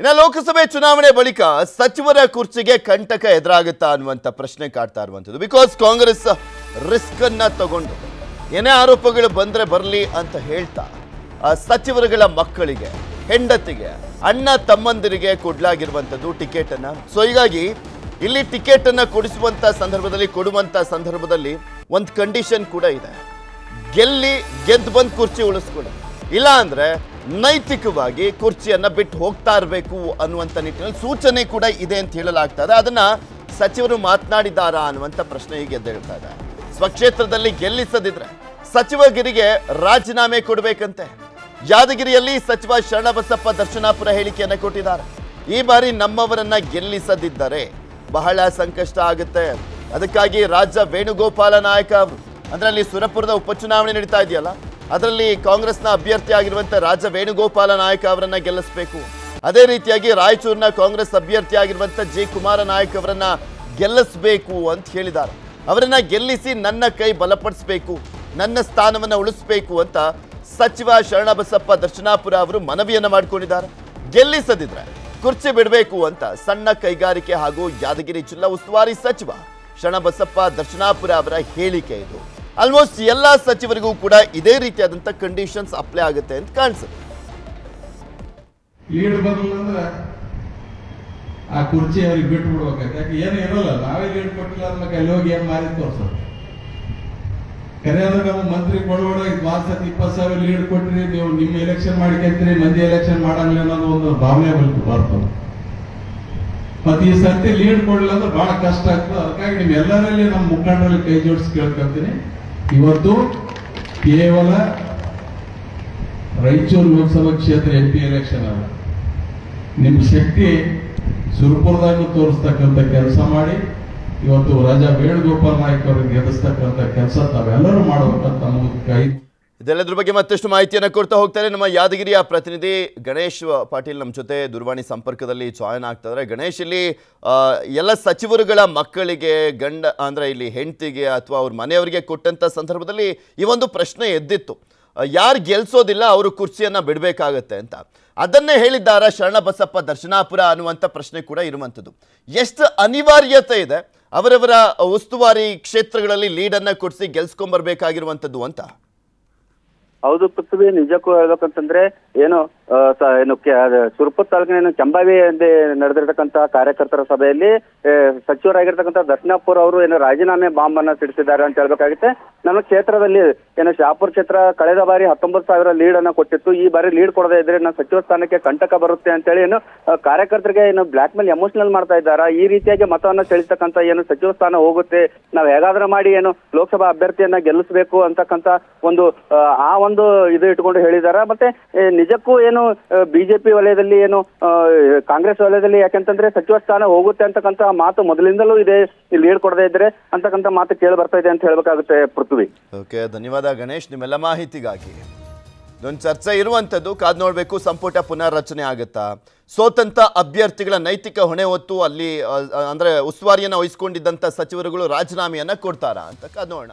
ಇನ್ನು ಲೋಕಸಭೆ ಚುನಾವಣೆ ಬಳಿಕ ಸಚಿವರ ಕುರ್ಚಿಗೆ ಕಂಟಕ ಎದುರಾಗುತ್ತಾ ಅನ್ನುವಂಥ ಪ್ರಶ್ನೆ ಕಾಡ್ತಾ ಇರುವಂಥದ್ದು. ಬಿಕಾಸ್ ಕಾಂಗ್ರೆಸ್ ರಿಸ್ಕ್ ಅನ್ನ ತಗೊಂಡು ಏನೇ ಆರೋಪಗಳು ಬಂದ್ರೆ ಬರಲಿ ಅಂತ ಹೇಳ್ತಾ, ಆ ಸಚಿವರುಗಳ ಮಕ್ಕಳಿಗೆ, ಹೆಂಡತಿಗೆ, ಅಣ್ಣ ತಮ್ಮಂದಿರಿಗೆ ಕೊಡ್ಲಾಗಿರುವಂಥದ್ದು ಟಿಕೆಟ್ ಅನ್ನ. ಸೊ ಹೀಗಾಗಿ ಇಲ್ಲಿ ಟಿಕೆಟ್ ಕೊಡಿಸುವಂಥ ಸಂದರ್ಭದಲ್ಲಿ, ಕೊಡುವಂತ ಸಂದರ್ಭದಲ್ಲಿ ಒಂದು ಕಂಡೀಷನ್ ಕೂಡ ಇದೆ. ಗೆಲ್ಲಿ, ಗೆದ್ದು ಬಂದು ಕುರ್ಚಿ ಉಳಿಸ್ಕೊಳ್ಳಿ. ಇಲ್ಲ ಅಂದ್ರೆ ನೈತಿಕವಾಗಿ ಕುರ್ಚಿಯನ್ನು ಬಿಟ್ಟು ಹೋಗ್ತಾ ಇರಬೇಕು ಅನ್ನುವಂಥ ನಿಟ್ಟಿನಲ್ಲಿ ಸೂಚನೆ ಕೂಡ ಇದೆ ಅಂತ ಹೇಳಲಾಗ್ತಾ ಇದೆ ಅದನ್ನ ಸಚಿವರು ಮಾತನಾಡಿದ್ದಾರಾ ಅನ್ನುವಂಥ ಪ್ರಶ್ನೆ ಈಗ ಎದ್ದೇಳ್ತಾ ಇದೆ. ಸ್ವಕ್ಷೇತ್ರದಲ್ಲಿ ಗೆಲ್ಲಿಸದಿದ್ರೆ ಸಚಿವಗಿರಿಗೆ ರಾಜೀನಾಮೆ ಕೊಡಬೇಕಂತೆ. ಯಾದಗಿರಿಯಲ್ಲಿ ಸಚಿವ ಶರಣಬಸಪ್ಪ ದರ್ಶನಾಪುರ ಹೇಳಿಕೆಯನ್ನ ಕೊಟ್ಟಿದ್ದಾರೆ. ಈ ಬಾರಿ ನಮ್ಮವರನ್ನ ಗೆಲ್ಲಿಸದಿದ್ದರೆ ಬಹಳ ಸಂಕಷ್ಟ ಆಗುತ್ತೆ. ಅದಕ್ಕಾಗಿ ರಾಜ್ಯ ವೇಣುಗೋಪಾಲ ನಾಯಕ ಅವರು, ಅಂದ್ರೆ ಅಲ್ಲಿ ಸುರಪುರದ ಉಪಚುನಾವಣೆ ನಡೀತಾ ಇದೆಯಲ್ಲ ಅದರಲ್ಲಿ ಕಾಂಗ್ರೆಸ್ನ ಅಭ್ಯರ್ಥಿ ಆಗಿರುವಂತಹ ರಾಜ ವೇಣುಗೋಪಾಲ ನಾಯಕ ಅವರನ್ನ ಗೆಲ್ಲಿಸಬೇಕು. ಅದೇ ರೀತಿಯಾಗಿ ರಾಯಚೂರಿನ ಕಾಂಗ್ರೆಸ್ ಅಭ್ಯರ್ಥಿ ಆಗಿರುವಂತಹ ಜೆ ಕುಮಾರ ನಾಯಕ್ ಅವರನ್ನ ಗೆಲ್ಲಿಸಬೇಕು ಅಂತ ಹೇಳಿದ್ದಾರೆ. ಅವರನ್ನ ಗೆಲ್ಲಿಸಿ ನನ್ನ ಕೈ ಬಲಪಡಿಸಬೇಕು, ನನ್ನ ಸ್ಥಾನವನ್ನ ಉಳಿಸಬೇಕು ಅಂತ ಸಚಿವ ಶರಣಬಸಪ್ಪ ದರ್ಶನಾಪುರ ಅವರು ಮನವಿಯನ್ನ ಮಾಡಿಕೊಂಡಿದ್ದಾರೆ. ಗೆಲ್ಲಿಸದಿದ್ರೆ ಕುರ್ಚಿ ಬಿಡಬೇಕು ಅಂತ ಸಣ್ಣ ಕೈಗಾರಿಕೆ ಹಾಗೂ ಯಾದಗಿರಿ ಜಿಲ್ಲಾ ಉಸ್ತುವಾರಿ ಸಚಿವ ಶರಣಬಸಪ್ಪ ದರ್ಶನಾಪುರ ಅವರ ಹೇಳಿಕೆ ಇದು. ಆಲ್ಮೋಸ್ಟ್ ಎಲ್ಲಾ ಸಚಿವರಿಗೂ ಕೂಡ ಇದೇ ರೀತಿಯಾದಂಥ ಕಂಡೀಷನ್ಸ್ ಅಪ್ಲೈ ಆಗುತ್ತೆ ಅಂತ ಕಾಣಿಸುತ್ತೆ. ಲೀಡ್ ಅಂದ್ರೆ ಆ ಕುರ್ಚಿ ಅವ್ರಿಗೆ ಬಿಟ್ಟು ಬಿಡ್ಬೇಕಾಯ್ತು ಯಾಕೆ, ಏನು ಇರಲ್ಲ. ನಾವೇ ಲೀಡ್ ಕೊಟ್ಟಿಲ್ಲ ಅಂದ್ರೆ ಅಲ್ಲಿ ಹೋಗಿ ಏನ್ ಮಾರಿ ತೋರ್ಸೋದು? ಕರೆಯೋದು ನಮ್ಮ ಮಂತ್ರಿ ಕೊಡಬೇಡ ಮಾಸಕ್ಕೆ ಇಪ್ಪತ್ತು ಸಾವಿರ ಲೀಡ್ ಕೊಟ್ರಿ, ನೀವು ನಿಮ್ಮ ಎಲೆಕ್ಷನ್ ಮಾಡ್ಕೊಂತೀರಿ, ಮಂದಿ ಎಲೆಕ್ಷನ್ ಮಾಡಂಗಿಲ್ಲ ಅನ್ನೋದು ಒಂದು ಭಾವನೆ ಬರ್ತದೆ ಮತ್ತೆ ಈ ಸರ್ತಿ ಲೀಡ್ ಕೊಡ್ಲಿಲ್ಲ ಅಂದ್ರೆ ಬಹಳ ಕಷ್ಟ ಆಗ್ತದೆ. ಅದಕ್ಕಾಗಿ ನಿಮ್ ಎಲ್ಲರಲ್ಲಿ ನಮ್ಮ ಮುಖಂಡರಲ್ಲಿ ಕೈ ಜೋಡಿಸಿ ಕೇಳ್ಕೊಂತೀನಿ. ಇವತ್ತು ಕೇವಲ ರಾಯಚೂರು ಲೋಕಸಭಾ ಕ್ಷೇತ್ರ ಎಂ ಪಿ ಎಲೆಕ್ಷನ್ ಅಲ್ಲ. ನಿಮ್ಮ ಶಕ್ತಿ ಸುರಪುರದಾಗ ತೋರಿಸ್ತಕ್ಕಂಥ ಕೆಲಸ ಮಾಡಿ, ಇವತ್ತು ರಾಜಾ ವೇಣುಗೋಪಾಲ್ ನಾಯಕ್ ಅವ್ರಿಗೆ ಗೆಲ್ಲಿಸ್ತಕ್ಕಂಥ ಕೆಲಸ ತಾವೆಲ್ಲರೂ ಮಾಡಬೇಕಂತ ನಮಗೆ ಕೈ ಇದೆಲ್ಲದ್ರ ಬಗ್ಗೆ ಮತ್ತಷ್ಟು ಮಾಹಿತಿಯನ್ನು ಕೊಡ್ತಾ ಹೋಗ್ತಾರೆ ನಮ್ಮ ಯಾದಗಿರಿಯ ಪ್ರತಿನಿಧಿ ಗಣೇಶ್ ಪಾಟೀಲ್ ನಮ್ಮ ಜೊತೆ ದೂರವಾಣಿ ಸಂಪರ್ಕದಲ್ಲಿ ಜಾಯ್ನ್ ಆಗ್ತಾ ಇದ್ದಾರೆ. ಗಣೇಶ್, ಇಲ್ಲಿ ಎಲ್ಲ ಸಚಿವರುಗಳ ಮಕ್ಕಳಿಗೆ, ಗಂಡ, ಅಂದರೆ ಇಲ್ಲಿ ಹೆಂಡತಿಗೆ ಅಥವಾ ಅವ್ರ ಮನೆಯವರಿಗೆ ಕೊಟ್ಟಂಥ ಸಂದರ್ಭದಲ್ಲಿ ಈ ಒಂದು ಪ್ರಶ್ನೆ ಎದ್ದಿತ್ತು. ಯಾರು ಗೆಲ್ಸೋದಿಲ್ಲ ಅವರು ಕುರ್ಚಿಯನ್ನು ಬಿಡಬೇಕಾಗತ್ತೆ ಅಂತ. ಅದನ್ನೇ ಹೇಳಿದ್ದಾರ ಶರಣಬಸಪ್ಪ ದರ್ಶನಾಪುರ ಅನ್ನುವಂಥ ಪ್ರಶ್ನೆ ಕೂಡ ಇರುವಂಥದ್ದು ಎಷ್ಟು ಅನಿವಾರ್ಯತೆ ಇದೆ ಅವರವರ ಉಸ್ತುವಾರಿ ಕ್ಷೇತ್ರಗಳಲ್ಲಿ ಲೀಡನ್ನು ಕೊಡಿಸಿ ಗೆಲ್ಸ್ಕೊಂಬರ್ಬೇಕಾಗಿರುವಂಥದ್ದು ಅಂತ? ಹೌದು ಪೃಥ್ವಿ ನಿಜಕ್ಕೂ ಹೇಳ್ಬೇಕಂತಂದ್ರೆ ಏನು ಏನು ಸುರಪುರ ತಾಲೂಕಿನ ಚಂಬಾವಿ ಎಂದೇ ಕಾರ್ಯಕರ್ತರ ಸಭೆಯಲ್ಲಿ ಸಚಿವರಾಗಿರ್ತಕ್ಕಂಥ ದರ್ಶನಾಪುರ್ ಅವರು ಏನು ರಾಜೀನಾಮೆ ಬಾಂಬ್ ಅನ್ನ ಸಿಡಿಸಿದ್ದಾರೆ ಅಂತ ಹೇಳ್ಬೇಕಾಗುತ್ತೆ. ನಮ್ಮ ಕ್ಷೇತ್ರದಲ್ಲಿ ಏನು ಶಾಪುರ್ ಕ್ಷೇತ್ರ ಕಳೆದ ಬಾರಿ ಹತ್ತೊಂಬತ್ತು ಸಾವಿರ ಲೀಡ್ ಅನ್ನ ಕೊಟ್ಟಿತ್ತು. ಈ ಬಾರಿ ಲೀಡ್ ಕೊಡದೇ ಇದ್ರೆ ನನ್ನ ಸಚಿವ ಸ್ಥಾನಕ್ಕೆ ಕಂಟಕ ಬರುತ್ತೆ ಅಂತೇಳಿ ಏನು ಕಾರ್ಯಕರ್ತರಿಗೆ ಏನು ಬ್ಲಾಕ್ ಮೇಲ್ ಎಮೋಷನಲ್ ಮಾಡ್ತಾ ಇದ್ದಾರಾ? ಈ ರೀತಿಯಾಗಿ ಮತವನ್ನ ಸೆಳಿಸ್ತಕ್ಕಂಥ ಏನು ಸಚಿವ ಸ್ಥಾನ ಹೋಗುತ್ತೆ. ನಾವು ಹೇಗಾದ್ರೂ ಮಾಡಿ ಏನು ಲೋಕಸಭಾ ಅಭ್ಯರ್ಥಿಯನ್ನ ಗೆಲ್ಲಿಸಬೇಕು ಅಂತಕ್ಕಂತ ಒಂದು, ಆ ಒಂದು ಇದು ಇಟ್ಕೊಂಡು ಹೇಳಿದಾರ? ಮತ್ತೆ ನಿಜಕ್ಕೂ ಏನು ಬಿಜೆಪಿ ವಲಯದಲ್ಲಿ ಏನು ಕಾಂಗ್ರೆಸ್ ವಲಯದಲ್ಲಿ ಯಾಕಂತಂದ್ರೆ ಸಚಿವ ಸ್ಥಾನ ಹೋಗುತ್ತೆ ಅಂತಕ್ಕಂತ ಮಾತು ಮೊದಲಿಂದಲೂ ಇದೆ, ಇಲ್ಲಿ ಹೇಳ್ಕೊಡದೇ ಇದ್ರೆ ಅಂತಕ್ಕಂತ ಮಾತು ಕೇಳಿ ಬರ್ತಾ ಇದೆ ಅಂತ ಹೇಳ್ಬೇಕಾಗುತ್ತೆ ಪೃಥ್ವಿ. ಓಕೆ, ಧನ್ಯವಾದ ಗಣೇಶ್, ನಿಮ್ಮೆಲ್ಲ ಮಾಹಿತಿಗಾಗಿ. ಇದೊಂದು ಚರ್ಚೆ ಇರುವಂಥದ್ದು, ಕಾದ್ ನೋಡಬೇಕು, ಸಂಪುಟ ಪುನರ್ರಚನೆ ಆಗುತ್ತಾ? ಸೋತಂತ ಅಭ್ಯರ್ಥಿಗಳ ನೈತಿಕ ಹೊಣೆ ಹೊತ್ತು ಅಲ್ಲಿ ಅಂದ್ರೆ ಉಸ್ತುವಾರಿಯನ್ನ ವಹಿಸ್ಕೊಂಡಿದ್ದಂಥ ಸಚಿವರುಗಳು ರಾಜೀನಾಮೆಯನ್ನ ಕೊಡ್ತಾರಾ ಅಂತ ಕಾದ್ ನೋಡೋಣ.